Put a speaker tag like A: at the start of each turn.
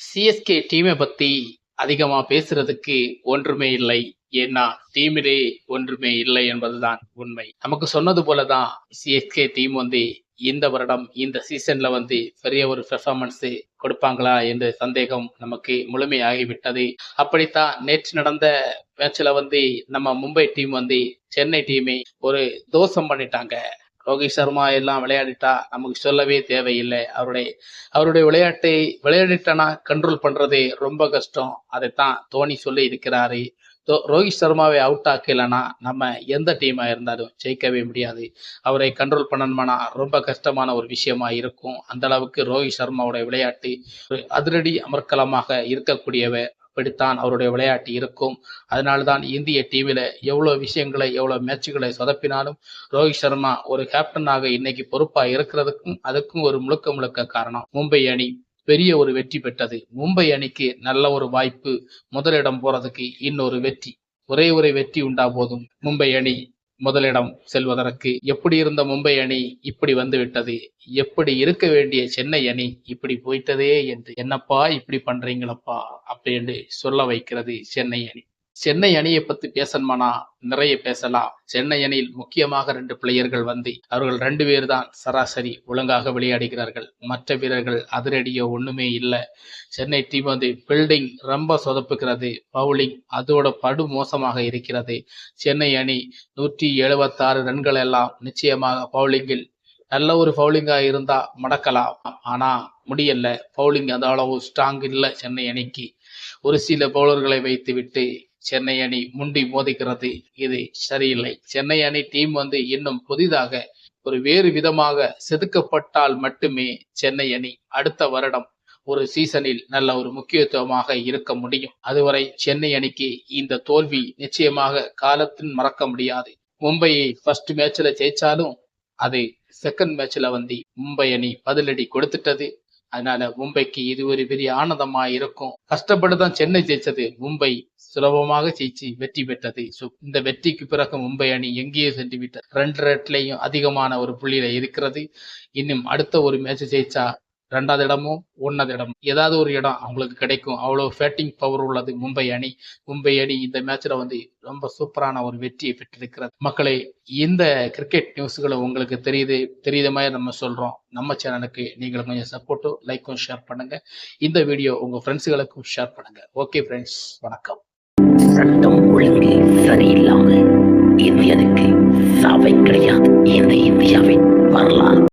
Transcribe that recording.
A: CSK டீமை பத்தி அதிகமா பேசுறதுக்கு ஒன்றுமே இல்லை. ஏன்னா டீமிலே ஒன்றுமே இல்லை என்பதுதான் உண்மை. நமக்கு சொன்னது போலதான் சிஎஸ்கே டீம் வந்து இந்த வருடம் இந்த சீசன்ல வந்து பெரிய ஒரு பெர்ஃபார்மன்ஸ் கொடுப்பாங்களா என்ற சந்தேகம் நமக்கு முழுமையாகிவிட்டது. அப்படித்தான் நேற்று நடந்த மேட்ச்ல வந்து நம்ம மும்பை டீம் வந்து சென்னை டீமை ஒரு தோசம் பண்ணிட்டாங்க. ரோஹித் சர்மா எல்லாம் விளையாடிட்டா நமக்கு சொல்லவே தேவையில்லை. அவருடைய அவருடைய விளையாட்டை விளையாடிட்டனா கண்ட்ரோல் பண்றது ரொம்ப கஷ்டம். அதைத்தான் தோனி சொல்லி இருக்கிறாரு. தோ- ரோஹித் சர்மாவை அவுட் ஆக்கலைன்னா நம்ம எந்த டீமா இருந்தாலும் ஜெயிக்கவே முடியாது. அவரை கண்ட்ரோல் பண்ணணுமானா ரொம்ப கஷ்டமான ஒரு விஷயமா இருக்கும். அந்த அளவுக்கு ரோஹித் சர்மாவுடைய விளையாட்டு அதிரடி அமர்க்கலமாக இருக்கக்கூடியவர். அப்படித்தான் அவருடைய விளையாட்டு இருக்கும். அதனால்தான் இந்திய டீமில் எவ்வளோ விஷயங்களை எவ்வளோ மேட்சுகளை சொதப்பினாலும் ரோஹித் சர்மா ஒரு கேப்டனாக இன்னைக்கு பொறுப்பா இருக்கிறதுக்கும் அதுக்கும் ஒரு முழுக்க முழுக்க காரணம் மும்பை அணி பெரிய ஒரு வெற்றி பெற்றது. மும்பை அணிக்கு நல்ல ஒரு வாய்ப்பு முதலிடம் போறதுக்கு இன்னொரு வெற்றி. ஒரே ஒரு வெற்றி உண்டா போதும் மும்பை அணி? முதலிடம் செல்வதற்கு எப்படி இருந்த மும்பை அணி இப்படி வந்துவிட்டது? எப்படி இருக்க வேண்டிய சென்னை அணி இப்படி போயிட்டதே என்று என்னப்பா இப்படி பண்றீங்களப்பா? அப்படின்னு சொல்ல வைக்கிறது சென்னை அணி. சென்னை அணியை பத்தி பேசணுமானா? நிறைய பேசலாம். சென்னை அணியில் முக்கியமாக ரெண்டு பிளேயர்கள் வந்து அவர்கள் ரெண்டு பேர் தான் சராசரி ஒழுங்காக விளையாடுகிறார்கள். மற்ற வீரர்கள் அதிரடியோ ஒண்ணுமே இல்லை. சென்னை டீம் வந்து பில்டிங் ரொம்ப சொதப்புகிறது. பவுலிங் அதோட படு மோசமாக இருக்கிறது. சென்னை அணி நூற்றி எழுபத்தாறு ரன்கள் எல்லாம் நிச்சயமாக பவுலிங்கில் நல்ல ஒரு பவுலிங்காக இருந்தா மடக்கலாம். ஆனா முடியல. பவுலிங் அந்த அளவு ஸ்ட்ராங் இல்லை சென்னை அணிக்கு. ஒரு சில பவுலர்களை வைத்துவிட்டு சென்னை அணி முண்டி மோதிக்கிறது. இது சரியில்லை. சென்னை அணி டீம் வந்து இன்னும் புதிதாக ஒரு வேறு விதமாக செதுக்கப்பட்டால் மட்டுமே சென்னை அணி அடுத்த வருடம் ஒரு சீசனில் நல்ல ஒரு முக்கியத்துவமாக இருக்க முடியும். அதுவரை சென்னை அணிக்கு இந்த தோல்வி நிச்சயமாக காலத்தின் மறக்க முடியாது. மும்பையை ஃபர்ஸ்ட் மேட்ச்ல ஜெயிச்சாலும் அது செகண்ட் மேட்ச்ல வந்து மும்பை அணி பதிலடி கொடுத்துட்டது. அதனால மும்பைக்கு இது ஒரு பெரிய ஆனந்தமா இருக்கும் கஷ்டப்பட்டு தான் சென்னை ஜெயிச்சது. மும்பை சுலபமாக ஜெயிச்சு வெற்றி பெற்றது. இந்த வெற்றிக்கு பிறகு மும்பை அணி எங்கேயோ சென்று விட்டது. ரெண்டு ரெட்லையும் அதிகமான ஒரு புள்ளியில இருக்கிறது. இன்னும் அடுத்த ஒரு மேட்ச் ஜெயிச்சா ரெண்டாவது இடமோ ஒன்னாவது இடம் ஏதாவது ஒரு இடம் அவங்களுக்கு கிடைக்கும். அவ்வளவு ஃபேட்டிங் பவர் உள்ளது. மும்பை அணி. மும்பை அணி இந்த மேட்ச்ல வந்து ரொம்ப சூப்பரான ஒரு வெற்றியை பெற்றிருக்கிறது. மக்களை இந்த கிரிக்கெட் நியூஸ்களை உங்களுக்கு தெரியுது தெரியுத மாதிரி நம்ம சொல்றோம். நம்ம சேனலுக்கு நீங்கள் கொஞ்சம் சப்போர்ட்டும் லைக்கும் ஷேர் பண்ணுங்க. இந்த வீடியோ உங்க ஃப்ரெண்ட்ஸுகளுக்கும் ஷேர் பண்ணுங்க. ஓகே ஃப்ரெண்ட்ஸ் வணக்கம்.
B: சட்டம் ஒழுங்கு சரியில்லாமல் இந்தியனுக்கு சாவை கிடையாது. இந்த இந்தியாவின்